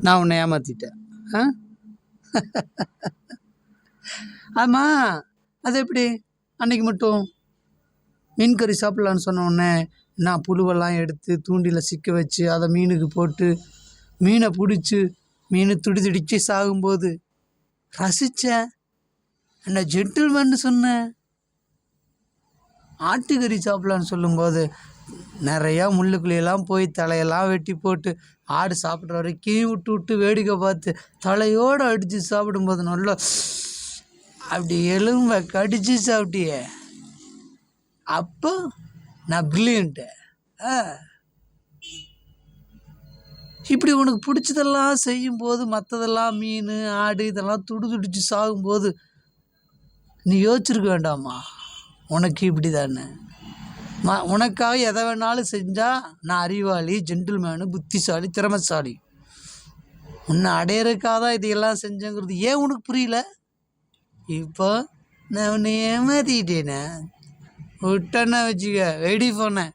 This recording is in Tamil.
நான் உன்னை ஏமாற்றிட்டேன் ஆ? ஆமாம் அது எப்படி? அன்னைக்கு மட்டும் மீன் கறி சாப்பிட்லான்னு சொன்ன உடனே நான் புழுவெல்லாம் எடுத்து தூண்டில் சிக்க வச்சு அதை மீனுக்கு போட்டு மீனை பிடிச்சி மீன் துடி துடிச்சு சாகும்போது ரசித்தேன் என்ன ஜென்டில்மேன்னு சொன்னேன். ஆட்டுக்கறி சாப்பிட்லான்னு சொல்லும்போது நிறையா முள்ளுக்குள்ளையெல்லாம் போய் தலையெல்லாம் வெட்டி போட்டு ஆடு சாப்பிட்ற வரைக்கும் விட்டு விட்டு வேடிக்கை பார்த்து தலையோடு அடித்து சாப்பிடும்போது நல்லா அப்படி எலும்பை கடித்து சாப்பிட்டியே. அப்போ நான் பிரில்லியன்ட்டு ஆ. இப்படி உனக்கு பிடிச்சதெல்லாம் செய்யும்போது மற்றதெல்லாம் மீன் ஆடு இதெல்லாம் துடு துடிச்சு சாகும்போது நீ யோசிச்சிருக்க வேண்டாமா? உனக்கு இப்படி தானே மா உனக்காக எதை வேணாலும் செஞ்சால் நான் அறிவாளி ஜென்டில்மேனு புத்திசாலி திறமைசாலி. உன்னை அடையிறக்காக தான் இதையெல்லாம் செஞ்சேங்கிறது ஏன் உனக்கு புரியல? இப்போ நான் உன்னை ஏமாத்திக்கிட்டேனே விட்டேன்னா வச்சுக்க வெடி போனேன்